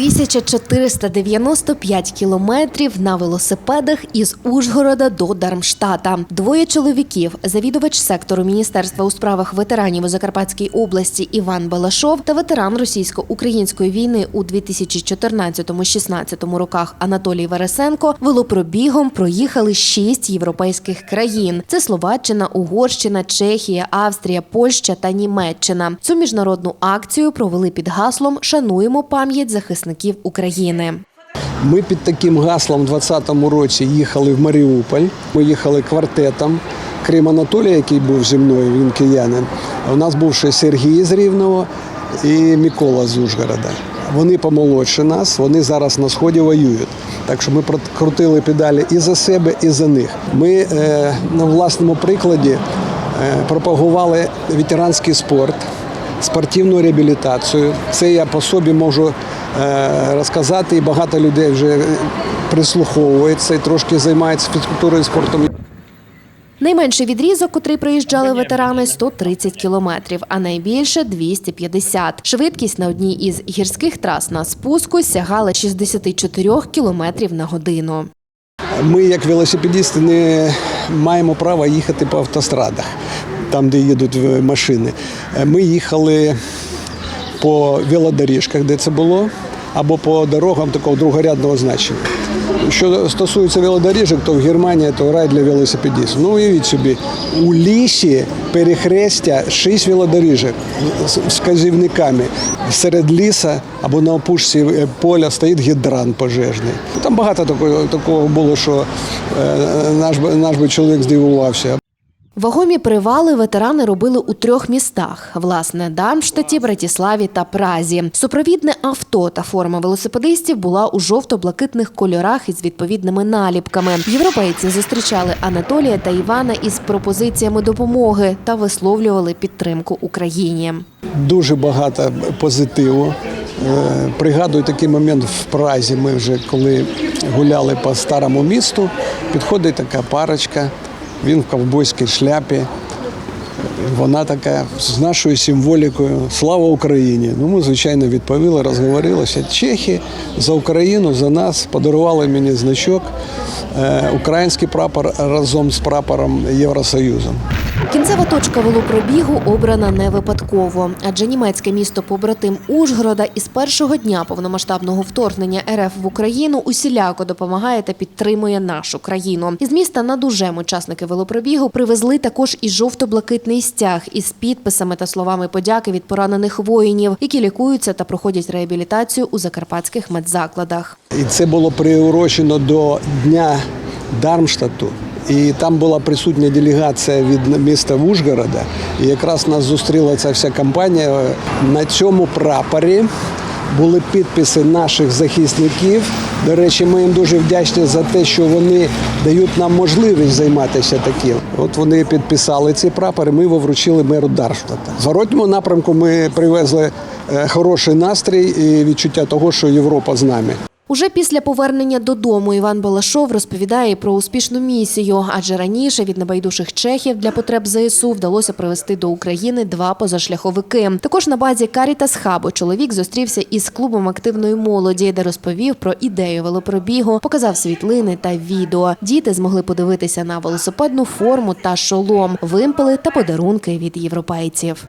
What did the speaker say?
1495 кілометрів на велосипедах із Ужгорода до Дармштата. Двоє чоловіків, завідувач сектору Міністерства у справах ветеранів у Закарпатській області Іван Балашов та ветеран російсько-української війни у 2014-16 роках Анатолій Вересенко велопробігом проїхали шість європейських країн: це Словаччина, Угорщина, Чехія, Австрія, Польща та Німеччина. Цю міжнародну акцію провели під гаслом Шануємо пам'ять захисників України. Ми під таким гаслом у 2020 році їхали в Маріуполь. Ми їхали квартетом. Крім Анатолія, який був зі мною, він киянин. У нас був ще Сергій з Рівного і Микола з Ужгорода. Вони помолодші нас, вони зараз на сході воюють. Так що ми крутили педалі і за себе, і за них. Ми е, на власному прикладі е, пропагували ветеранський спорт, спортивну реабілітацію. Це я по собі можу е, розказати, і багато людей вже прислуховується і трошки займається фізкультурою і спортом. Найменший відрізок, котрий проїжджали ветерани, 130 кілометрів, а найбільше 250. Швидкість на одній із гірських трас на спуску сягала 64 кілометрів на годину. Ми, як велосипедисти, не маємо права їхати по автострадах, там, де їдуть е, машини. Ми їхали по велодоріжках, де це було, або по дорогам такого другорядного значення. Що стосується велодоріжок, то в Германії то рай для велосипедистів. Ну, уявіть собі, у лісі перехрестя шість велодоріжок з вказівниками. Серед ліса або на опушці е, поля стоїть гідрант пожежний. Там багато такого, такого було, що е, наш, наш би чоловік здивувався. Вагомі привали ветерани робили у трьох містах: власне, Дармштаті, Братіславі та Празі. Супровідне авто та форма велосипедистів була у жовто-блакитних кольорах із відповідними наліпками. Європейці зустрічали Анатолія та Івана із пропозиціями допомоги та висловлювали підтримку Україні. Дуже багато позитиву. Е, Пригадую такий момент в Празі. Ми вже коли гуляли по старому місту, підходить така парочка, він в ковбойській шляпі. Вона така з нашою символікою Слава Україні. Ну, ми, звичайно, відповіли, розговорилися. Чехи за Україну, за нас подарували мені значок, е, український прапор разом з прапором Євросоюзу. Кінцева точка велопробігу обрана не випадково, адже німецьке місто побратим Ужгорода із першого дня повномасштабного вторгнення РФ в Україну усіляко допомагає та підтримує нашу країну. Із міста над Ужем учасники велопробігу привезли також і жовто-блакитний стяг із підписами та словами подяки від поранених воїнів, які лікуються та проходять реабілітацію у закарпатських медзакладах. І це було приурочено до Дня Дармштату. І там була присутня делегація від міста Ужгорода. І якраз нас зустріла ця вся компанія. На цьому прапорі були підписи наших захисників. До речі, ми їм дуже вдячні за те, що вони дають нам можливість займатися таким. От вони підписали ці прапори, ми його вручили меру Дармштата. В зворотньому напрямку ми привезли е, хороший настрій і відчуття того, що Європа з нами. Уже після повернення додому Іван Балашов розповідає про успішну місію, адже раніше від небайдужих чехів для потреб ЗСУ вдалося привезти до України два позашляховики. Також на базі Карітас Хабу чоловік зустрівся із клубом активної молоді, де розповів про ідею велопробігу, показав світлини та відео. Діти змогли подивитися на велосипедну форму та шолом, вимпели та подарунки від європейців.